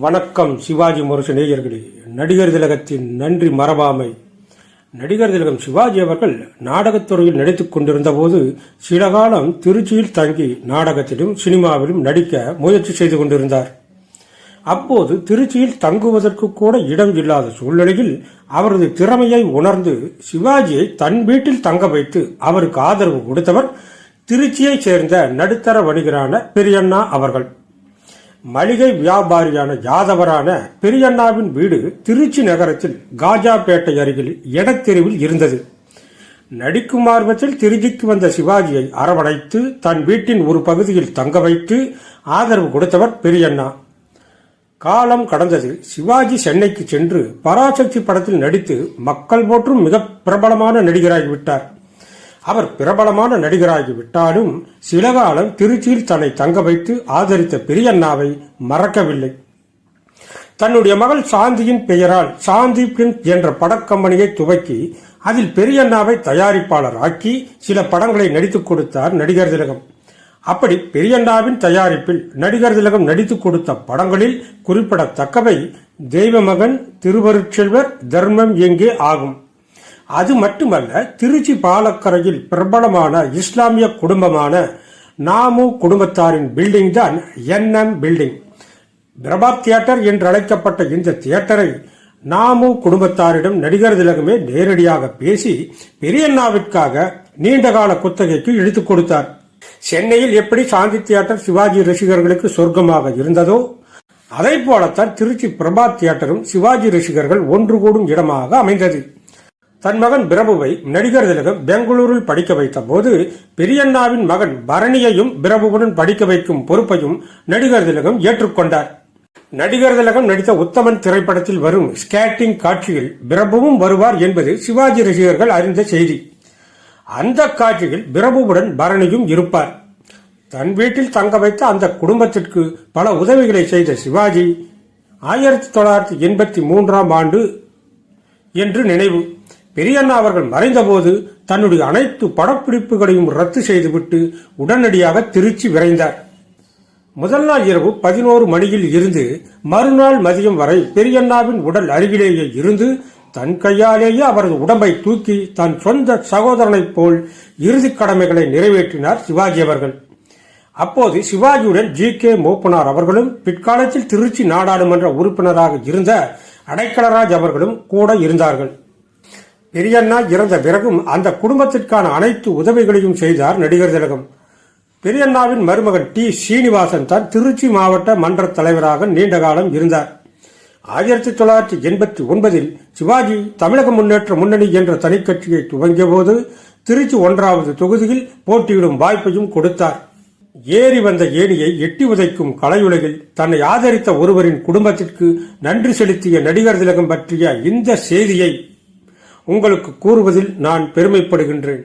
வணக்கம் சிவாஜி முரசு நேயர்களே. நடிகர் திலகத்தின் நன்றி மரபாமை நடிகர் திலகம் சிவாஜி அவர்கள் நாடகத்துறையில் நடித்துக் கொண்டிருந்த போது சில காலம் திருச்சியில் தங்கி நாடகத்திலும் சினிமாவிலும் நடிக்க முயற்சி செய்து கொண்டிருந்தார். அப்போது திருச்சியில் தங்குவதற்கு கூட இடம் இல்லாத சூழ்நிலையில் அவரது திறமையை உணர்ந்து சிவாஜியை தன் வீட்டில் தங்க வைத்து அவருக்கு ஆதரவு கொடுத்தவர் திருச்சியைச் சேர்ந்த நடுத்தர வணிகரான பெரியண்ணா அவர்கள். மளிகை வியாபாரியான யாதவரான பெரியண்ணாவின் வீடு திருச்சி நகரத்தில் காஜாபேட்டை அருகில் இடத்தெருவில் இருந்தது. நடிக்கும் ஆர்வத்தில் திருச்சிக்கு வந்த சிவாஜியை அரவணைத்து தன் வீட்டின் ஒரு பகுதியில் தங்க வைத்து ஆதரவு கொடுத்தவர் பெரியண்ணா. காலம் கடந்தது சிவாஜி சென்னைக்கு சென்று பராசக்தி படத்தில் நடித்து மக்கள் போற்றும் மிக பிரபலமான நடிகராகிவிட்டார். அவர் பிரபலமான நடிகராகி விட்டாலும் சில காலம் திருச்சியில் தன்னை தங்க வைத்து ஆதரித்த பெரியண்ணாவை மறக்கவில்லை. தன்னுடைய மகள் சாந்தியின் பெயரால் சாந்தி பிரிண்ட் என்ற படக்கம்பெனியை துவக்கி அதில் பெரியண்ணாவை தயாரிப்பாளர் ஆக்கி சில படங்களை நடித்துக் கொடுத்தார் நடிகர் திலகம். அப்படி பெரியண்ணாவின் தயாரிப்பில் நடிகர் திலகம் நடித்துக் கொடுத்த படங்களில் குறிப்பிடத்தக்கவை தெய்வமகன் திருவருட்செல்வர் தர்மம் எங்கே ஆகும். அது மட்டுமல்ல திருச்சி பாலக்கரையில் பிரபலமான இஸ்லாமிய குடும்பமான நாமு குடும்பத்தாரின் பில்டிங் தான் என்எம் பில்டிங். பிரபா தியேட்டர் என்று அழைக்கப்பட்ட இந்த தியேட்டரை நாமு குடும்பத்தாரிடம் நடிகர் திலகமே நேரடியாக பேசி பெரியண்ணாவிற்காக நீண்டகால குத்தகைக்கு இழுத்துக் கொடுத்தார். சென்னையில் எப்படி சாந்தி தியேட்டர் சிவாஜி ரசிகர்களுக்கு சொர்க்கமாக இருந்ததோ அதை போலத்தான் திருச்சி பிரபா தியேட்டரும் சிவாஜி ரசிகர்கள் ஒன்று கூடும் இடமாக அமைந்தது. தன் மகன் பிரபுவை நடிகர் திலகம் பெங்களூரில் படிக்க வைத்த போது பெரியண்ணாவின் மகன் பரணியையும் பிரபுவுடன் படிக்க வைக்கும் பொறுப்பையும் நடிகர் திலகம் ஏற்றுக்கொண்டார். நடிகர் திலகம் நடித்த உத்தமன் திரைப்படத்தில் வரும் ஸ்கேட்டிங் காட்சியில் பிரபுவும் வருவார் என்பது சிவாஜி ரசிகர்கள் அறிந்த செய்தி. அந்த காட்சியில் பிரபுவுடன் பரணியும் இருப்பார். தன் வீட்டில் தங்க வைத்த அந்த குடும்பத்திற்கு பல உதவிகளை செய்த சிவாஜி ஆயிரத்தி தொள்ளாயிரத்தி எண்பத்தி மூன்றாம் ஆண்டு என்று நினைவு. பெரியண்ணா அவர்கள் மறைந்தபோது தன்னுடைய அனைத்து படப்பிடிப்புகளையும் ரத்து செய்துவிட்டு உடனடியாக திருச்சி விரைந்தார். முதல் நாள் இரவு பதினோரு மணியில் இருந்து மறுநாள் மதியம் வரை பெரியண்ணாவின் உடல் அருகிலேயே இருந்து தன் கையாலேயே அவரது உடம்பை தூக்கி தன் சொந்த சகோதரனைப் போல் இறுதிக் கடமைகளை நிறைவேற்றினார் சிவாஜி அவர்கள். அப்போது சிவாஜியுடன் ஜி கே மூப்பனார் அவர்களும் பிற்காலத்தில் திருச்சி நாடாளுமன்ற உறுப்பினராக இருந்த அடைக்கலராஜ் அவர்களும் கூட இருந்தார்கள். பெரியண்ணா இறந்த பிறகும் அந்த குடும்பத்திற்கான அனைத்து உதவிகளையும் செய்தார் நடிகர் திலகம். பெரியண்ணாவின் மருமகன் டி. சீனிவாசன் தான் திருச்சி மாவட்ட மன்ற தலைவராக நீண்ட காலம் இருந்தார். ஆயிரத்தி தொள்ளாயிரத்தி எண்பத்தி ஒன்பதில் சிவாஜி தமிழக முன்னேற்ற முன்னணி என்ற தனிக்கட்சியை துவங்கிய போது திருச்சி ஒன்றாவது தொகுதியில் போட்டியிடும் வாய்ப்பையும் கொடுத்தார். ஏறி வந்த ஏணியை எட்டி உதைக்கும் கலையுலகில் தன்னை ஆதரித்த ஒருவரின் குடும்பத்திற்கு நன்றி செலுத்திய நடிகர் திலகம் பற்றிய இந்த செய்தியை உங்களுக்கு கூறுவதில் நான் பெருமைப்படுகின்றேன்.